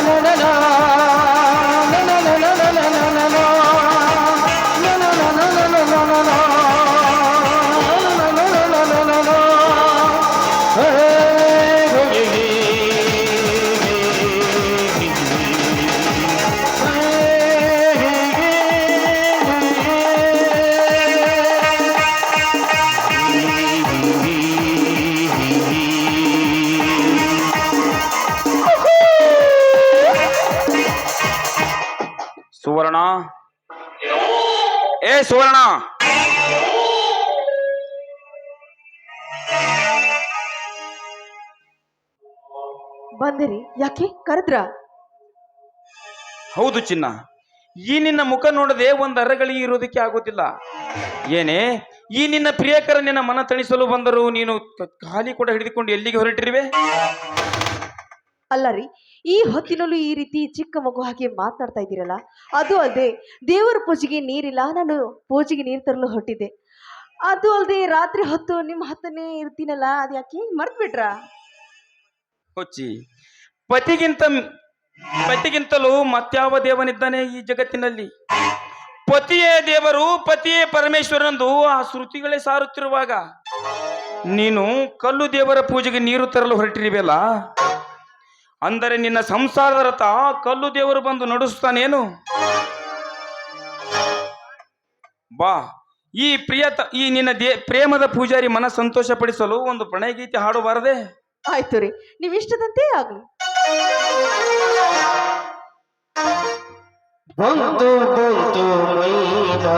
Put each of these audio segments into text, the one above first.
la la la la ಸುವರ್ಣ. ಏ ಸುವರ್ಣ. ಬಂದಿರಿ. ಯಾಕೆ? ಕರೆದ್ರ. ಹೌದು ಚಿನ್ನ. ಈ ನಿನ್ನ ಮುಖ ನೋಡದೆ ಒಂದು ಅರಗಳಿಗೆ ಇರೋದಕ್ಕೆ ಆಗೋದಿಲ್ಲ ಏನೇ ಈ ನಿನ್ನ ಪ್ರಿಯಕರ ನಿನ್ನ ಮನ ತಣಿಸಲು ಬಂದರು ನೀನು ಖಾಲಿ ಕೂಡ ಹಿಡಿದುಕೊಂಡು ಎಲ್ಲಿಗೆ ಹೊರಟಿರುವೆ? ಅಲ್ಲ ರೀ ಈ ಹೊತ್ತಿನಲ್ಲೂ ಈ ರೀತಿ ಚಿಕ್ಕ ಮಗು ಹಾಗೆ ಮಾತನಾಡ್ತಾ ಇದ್ದೀರಲ್ಲ? ಅದು ಅಲ್ಲದೆ ದೇವರ ಪೂಜೆಗೆ ನೀರಿಲ್ಲ, ನಾನು ಪೂಜೆಗೆ ನೀರು ತರಲು ಹೊಟ್ಟಿದ್ದೆ ಅದು ಅಲ್ಲದೆ ರಾತ್ರಿ ಹೊತ್ತು ನಿಮ್ಮ ಹತ್ತನೇ ಇರ್ತೀನಲ್ಲ, ಅದು ಯಾಕೆ ಮರ್ತ್ ಬಿಟ್ರಾ ಕೊಚ್ಚಿ ಪತಿಗಿಂತ ಪತಿಗಿಂತಲೂ ಮತ್ಯಾವ ದೇವನಿದ್ದಾನೆ ಈ ಜಗತ್ತಿನಲ್ಲಿ? ಪತಿಯೇ ದೇವರು, ಪತಿಯೇ ಪರಮೇಶ್ವರನಂದು ಆ ಶ್ರುತಿಗಳೇ ಸಾರುತ್ತಿರುವಾಗ, ನೀನು ಕಲ್ಲು ದೇವರ ಪೂಜೆಗೆ ನೀರು ತರಲು ಹೊರಟಿರುವೆಲ್ಲ ಅಂದರೆ ನಿನ್ನ ಸಂಸಾರದ ರಥ ಕಲ್ಲು ದೇವರು ಬಂದು ನಡೆಸುತ್ತಾನೇನು ಬಾ ಈ ಪ್ರಿಯತ ಈ ನಿನ್ನ ದೇ ಪ್ರೇಮದ ಪೂಜಾರಿ ಮನ ಸಂತೋಷ ಪಡಿಸಲು ಒಂದು ಪ್ರಣಯ ಗೀತೆ ಹಾಡಬಾರದೆ? ಆಯ್ತು ರೀ ನೀವು ಇಷ್ಟದಂತೆ ಆಗ್ಲಿ. ಬಂತು ಬಂತು ಮೈನಾ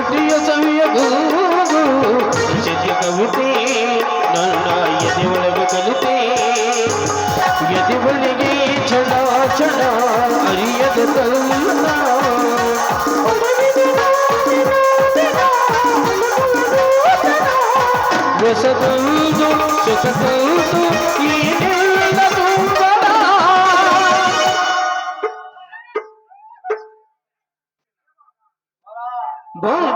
ತುಟಿಯ ಸವಿಯ ಗೂಗು ನಿಜದ ಕವಿತೆ ನನ್ನ ಎದೆ ಒಳಗೆ ಕಲಿತೆ ಎದೆ ಒಳಗೆ ಚಡ ಚಡ ಅರಿಯದ ತಲ್ಲ ರಸದಂದು ಸುಖದಂದು ಏನೆಲ್ಲ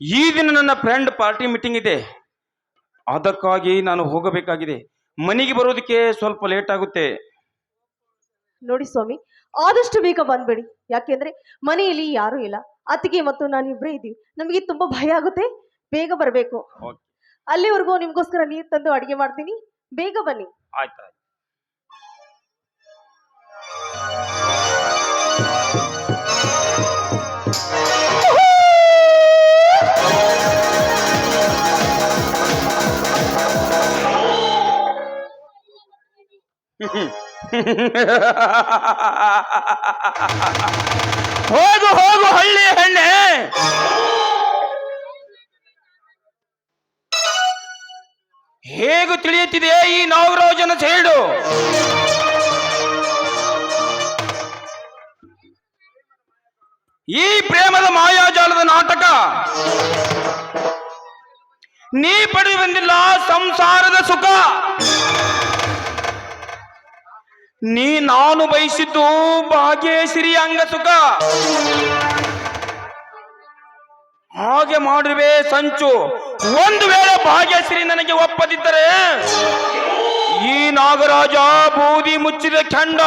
ಈ ದಿನ ನನ್ನ ಫ್ರೆಂಡ್ ಪಾರ್ಟಿ ಮೀಟಿಂಗ್ ಇದೆ. ಅದಕ್ಕಾಗಿ ನಾನು ಹೋಗಬೇಕಾಗಿದೆ. ಮನೆಗೆ ಬರೋದಕ್ಕೆ ಸ್ವಲ್ಪ ಲೇಟ್ ಆಗುತ್ತೆ. ನೋಡಿ ಸ್ವಾಮಿ ಆದಷ್ಟು ಬೇಗ ಬಂದ್ಬೇಡಿ. ಯಾಕೆಂದ್ರೆ ಮನೆಯಲ್ಲಿ ಯಾರೂ ಇಲ್ಲ. ಅತ್ತಿಗೆ ಮತ್ತು ನಾನು ಇಬ್ಬರೇ ಇದ್ದೀವಿ. ನಮಗೆ ತುಂಬಾ ಭಯ ಆಗುತ್ತೆ. ಬೇಗ ಬರಬೇಕು. ಅಲ್ಲಿವರೆಗೂ ನಿಮ್ಗೋಸ್ಕರ ನೀರು ತಂದು ಅಡಿಗೆ ಮಾಡ್ತೀನಿ. ಬೇಗ ಬನ್ನಿ. ಆಯ್ತು. ಹೋಗು ಹೋಗು, ಹಳ್ಳಿ ಹೆಣ್ಣೆ. ಹೇಗೂ ತಿಳಿಯುತ್ತಿದೆ ಈ ನಾಗರಾಜನ ಸೇಡು? ಈ ಪ್ರೇಮದ ಮಾಯಾಜಾಲದ ನಾಟಕ. ನೀ ಪಡೆದು ಬಂದಿಲ್ಲ, ಸಂಸಾರದ ಸುಖ. ನೀ ನಾನು ಬಯಸಿದ್ದು ಭಾಗ್ಯಶ್ರೀ ಅಂಗ ಸುಖ ಹಾಗೆ ಮಾಡುವೆ ಸಂಚು. ಒಂದು ವೇಳೆ ಭಾಗ್ಯಶ್ರೀ ನನಗೆ ಒಪ್ಪದಿದ್ದರೆ ಈ ನಾಗರಾಜ ಬೂದಿ ಮುಚ್ಚಿದ ಖಂಡ